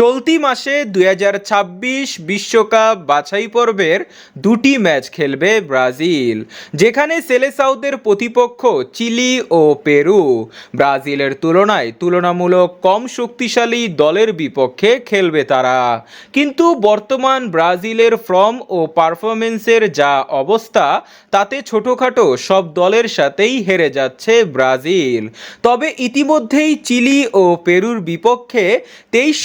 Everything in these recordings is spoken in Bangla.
চলতি মাসে দুই বিশ্বকাপ বাছাই পর্বের দুটি ম্যাচ খেলবে ব্রাজিল, যেখানে সেলেসাউদের প্রতিপক্ষ চিলি ও পেরু। ব্রাজিলের তুলনায় তুলনামূলক কম শক্তিশালী দলের বিপক্ষে খেলবে তারা। কিন্তু বর্তমান ব্রাজিলের ফর্ম ও পারফরমেন্সের যা অবস্থা, তাতে ছোটোখাটো সব দলের সাথেই হেরে যাচ্ছে ব্রাজিল। তবে ইতিমধ্যেই চিলি ও পেরুর বিপক্ষে তেইশ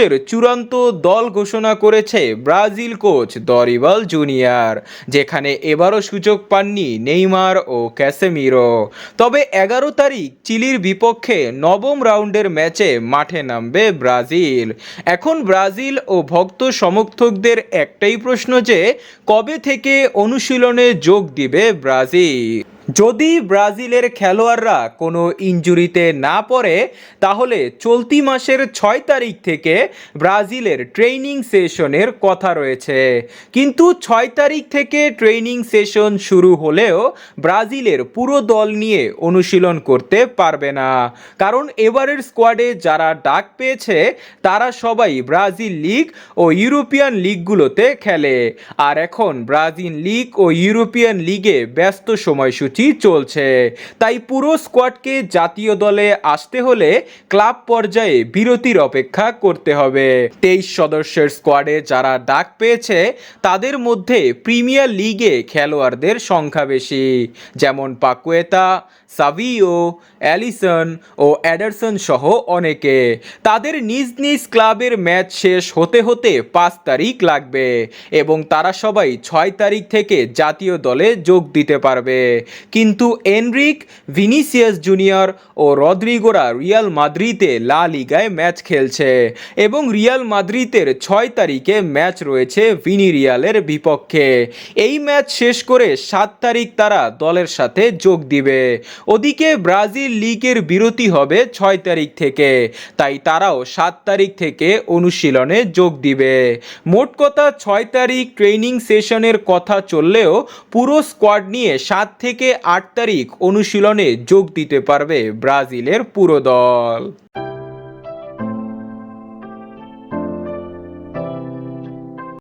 সদস্যের চূড়ান্ত দল ঘোষণা করেছে ব্রাজিল কোচ দরিবাল জুনিয়র, যেখানে এবারও সুযোগ পাননি নেইমার ও ক্যাসেমিরো। তবে এগারো তারিখ চিলির বিপক্ষে নবম রাউন্ডের ম্যাচে মাঠে নামবে ব্রাজিল। এখন ব্রাজিল ও ভক্ত সমর্থকদের একটাই প্রশ্ন যে, কবে থেকে অনুশীলনে যোগ দিবে ব্রাজিল? যদি ব্রাজিলের খেলোয়াড়রা কোনো ইনজুরিতে না পড়ে, তাহলে চলতি মাসের ছয় তারিখ থেকে ব্রাজিলের ট্রেনিং সেশনের কথা রয়েছে। কিন্তু ছয় তারিখ থেকে ট্রেনিং সেশন শুরু হলেও ব্রাজিলের পুরো দল নিয়ে অনুশীলন করতে পারবে না। কারণ এবারের স্কোয়াডে যারা ডাক পেয়েছে, তারা সবাই ব্রাজিল লিগ ও ইউরোপিয়ান লিগগুলোতে খেলে। আর এখন ব্রাজিল লিগ ও ইউরোপিয়ান লিগে ব্যস্ত সময়সূচি চলছে। তাই পুরো স্কোয়াডকে জাতীয় দলে আসতে হলে ক্লাব পর্যায়ে বিরতির অপেক্ষা করতে হবে। তেইশ সদস্যের স্কোয়াডে যারা ডাক পেয়েছে, তাদের মধ্যে প্রিমিয়ার লিগে খেলোয়াড়দের সংখ্যা বেশি। যেমন পাকুয়েতা, সাভিও, অ্যালিসন ও অ্যাডারসন সহ অনেকে। তাদের নিজ নিজ ক্লাবের ম্যাচ শেষ হতে হতে পাঁচ তারিখ লাগবে এবং তারা সবাই ছয় তারিখ থেকে জাতীয় দলে যোগ দিতে পারবে। কিন্তু এনরিক ভিনিসিয়াস জুনিয়র ও রদ্রিগোরা রিয়াল মাদ্রিদে লা লিগায় ম্যাচ খেলছে এবং রিয়াল মাদ্রিদের ছয় তারিখে ম্যাচ রয়েছে ভিনি রিয়ালের বিপক্ষে। এই ম্যাচ শেষ করে সাত তারিখ তারা দলের সাথে যোগ দিবে। ওদিকে ব্রাজিল লিগের বিরতি হবে ছয় তারিখ থেকে। তাই তারাও সাত তারিখ থেকে অনুশীলনে যোগ দিবে। মোট কথা ছয় তারিখ ট্রেনিং সেশনের কথা চললেও পুরো স্কোয়াড নিয়ে সাত থেকে আট তারিখ অনুশীলনে যোগ দিতে পারবে ব্রাজিলের পুরো দল।